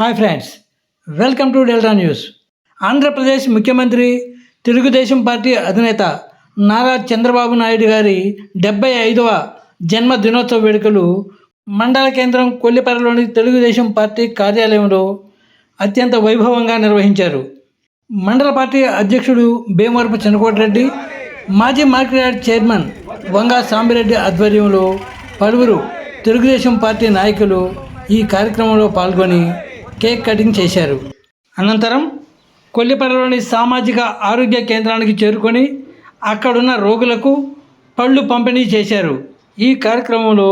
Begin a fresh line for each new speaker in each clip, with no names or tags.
hi friends welcome to delta news Andhra Pradesh ముఖ్యమంత్రి Telugu Desam party అధినేత నారా చంద్రబాబు నాయుడు గారి డెబ్బై ఐదవ జన్మ దినోత్సవ వేడుకలు మండల కేంద్రం కొల్లిపరలోని తెలుగుదేశం పార్టీ కార్యాలయంలో అత్యంత వైభవంగా నిర్వహించారు మండల పార్టీ అధ్యక్షుడు భీమవరపు చంద్రకోటిరెడ్డి మాజీ మార్కెట్ చైర్మన్ వంగా సాంబిరెడ్డి ఆధ్వర్యంలో పలువురు తెలుగుదేశం పార్టీ నాయకులు ఈ కార్యక్రమంలో పాల్గొని కేక్ కటింగ్ చేశారు అనంతరం కొల్లిపల్లిలోని సామాజిక ఆరోగ్య కేంద్రానికి చేరుకొని అక్కడున్న రోగులకు పళ్ళు పంపిణీ చేశారు ఈ కార్యక్రమంలో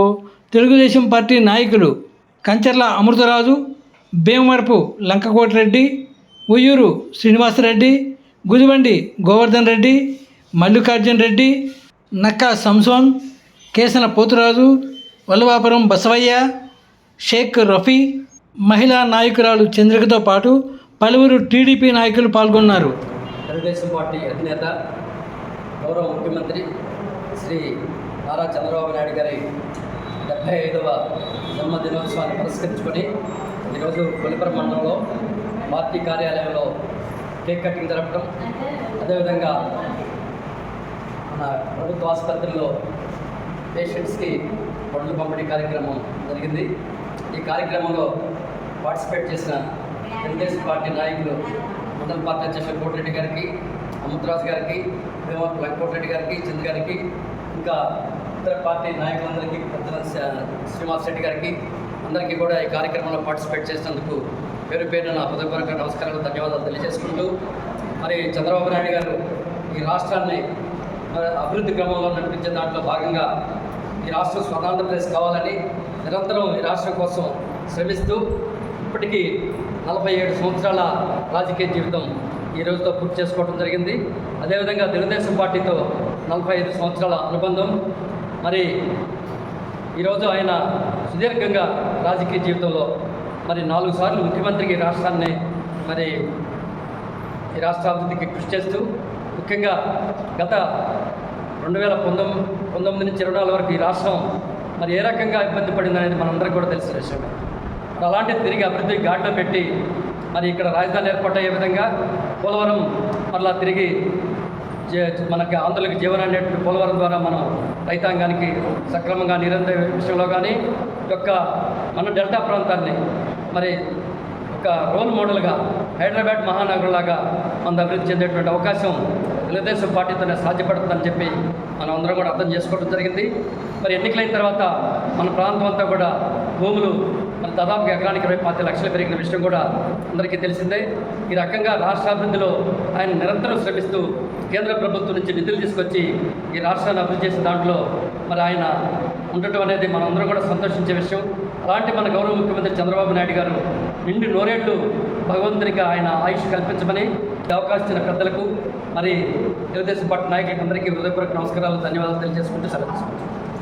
తెలుగుదేశం పార్టీ నాయకులు కంచర్ల అమృతరాజు భీమవరపు లంకకోటిరెడ్డి ఉయ్యూరు శ్రీనివాసరెడ్డి గుదివండి గోవర్ధన్ రెడ్డి మల్లికార్జున్ రెడ్డి నక్కా సంసోన్ కేసన పోతురాజు వల్లవాపురం బసవయ్య షేక్ రఫీ మహిళా నాయకురాలు చంద్రికతో పాటు పలువురు టీడీపీ నాయకులు పాల్గొన్నారు
తెలుగుదేశం పార్టీ అధినేత గౌరవ ముఖ్యమంత్రి శ్రీ నారా చంద్రబాబు నాయుడు గారి డెబ్బై ఐదవ జన్మదినోత్సవాన్ని పురస్కరించుకొని ఈరోజు కొలిపర మండలంలో పార్టీ కార్యాలయంలో కేక్ కటింగ్ జరపడం అదేవిధంగా మన ప్రభుత్వ ఆసుపత్రిలో పేషెంట్స్కి పండ్లు పంపిణీ కార్యక్రమం జరిగింది ఈ కార్యక్రమంలో పార్టిసిపేట్ చేసిన తెలుగుదేశం పార్టీ నాయకులు మండల పార్టీ అధ్యక్షులు కోటిరెడ్డి గారికి అమృతరాజు గారికి కోటిరెడ్డి గారికి చంద్ గారికి ఇంకా ఇతర పార్టీ నాయకులందరికీ శ్రీనివాస్ రెడ్డి గారికి అందరికీ కూడా ఈ కార్యక్రమంలో పార్టిసిపేట్ చేసినందుకు పేరు పేరు నా హృదయపూర్వక నమస్కారాలు ధన్యవాదాలు తెలియజేసుకుంటూ మరి చంద్రబాబు నాయుడు గారు ఈ రాష్ట్రాన్ని అభివృద్ధి క్రమంలో నడిపించే దాంట్లో భాగంగా ఈ రాష్ట్రం స్వతంత్ర ప్లేస్ కావాలని నిరంతరం ఈ రాష్ట్రం కోసం శ్రమిస్తూ ఇప్పటికీ నలభై ఏడు సంవత్సరాల రాజకీయ జీవితం ఈ రోజుతో పూర్తి చేసుకోవడం జరిగింది అదేవిధంగా తెలుగుదేశం పార్టీతో నలభై ఐదు సంవత్సరాల అనుబంధం మరి ఈరోజు ఆయన సుదీర్ఘంగా రాజకీయ జీవితంలో మరి నాలుగు సార్లు ముఖ్యమంత్రికి రాష్ట్రాన్ని మరి ఈ రాష్ట్ర అభివృద్ధికి కృషి చేస్తూ ముఖ్యంగా గత రెండు వేల పంతొమ్మిది పంతొమ్మిది నుంచి ఇరవై నాలుగు వరకు ఈ రాష్ట్రం మరి ఏ రకంగా ఇబ్బంది అనేది మనందరికీ కూడా తెలిసిన విషయం అలాంటి తిరిగి అభివృద్ధి ఘాట్లో పెట్టి మరి ఇక్కడ రాజధాని అయ్యే విధంగా పోలవరం మరలా తిరిగి మనకి ఆంధ్రులకు జీవనాన్ని పోలవరం ద్వారా మనం రైతాంగానికి సక్రమంగా నిరంతర విషయంలో కానీ యొక్క మన డెల్టా ప్రాంతాన్ని మరి ఒక రోల్ మోడల్గా హైదరాబాద్ మహానగరంలాగా మన అభివృద్ధి చెందేటువంటి అవకాశం తెలుగుదేశం పార్టీతోనే సాధ్యపడుతుందని చెప్పి మనం అందరం కూడా అర్థం చేసుకోవడం జరిగింది మరి ఎన్నికలైన తర్వాత మన ప్రాంతం అంతా కూడా భూములు మన దాదాపుగా ఎకరానికి ఇరవై పాతి లక్షలు పెరిగిన విషయం కూడా అందరికీ తెలిసిందే ఈ రకంగా రాష్ట్రాభివృద్ధిలో ఆయన నిరంతరం శ్రమిస్తూ కేంద్ర ప్రభుత్వం నుంచి నిధులు తీసుకొచ్చి ఈ రాష్ట్రాన్ని అభివృద్ధి చేసిన దాంట్లో మరి ఆయన ఉండటం అనేది అందరం కూడా సంతోషించే విషయం అలాంటి మన గౌరవ ముఖ్యమంత్రి చంద్రబాబు నాయుడు గారు నిండు నోరేళ్లు భగవంతునికి ఆయన ఆయుష్ కల్పించమని అవకాశం ఇచ్చిన పెద్దలకు మరి తెలుగుదేశం పార్టీ అందరికీ హృదయపూర్వక నమస్కారాలు ధన్యవాదాలు తెలియజేసుకుంటూ సెలవు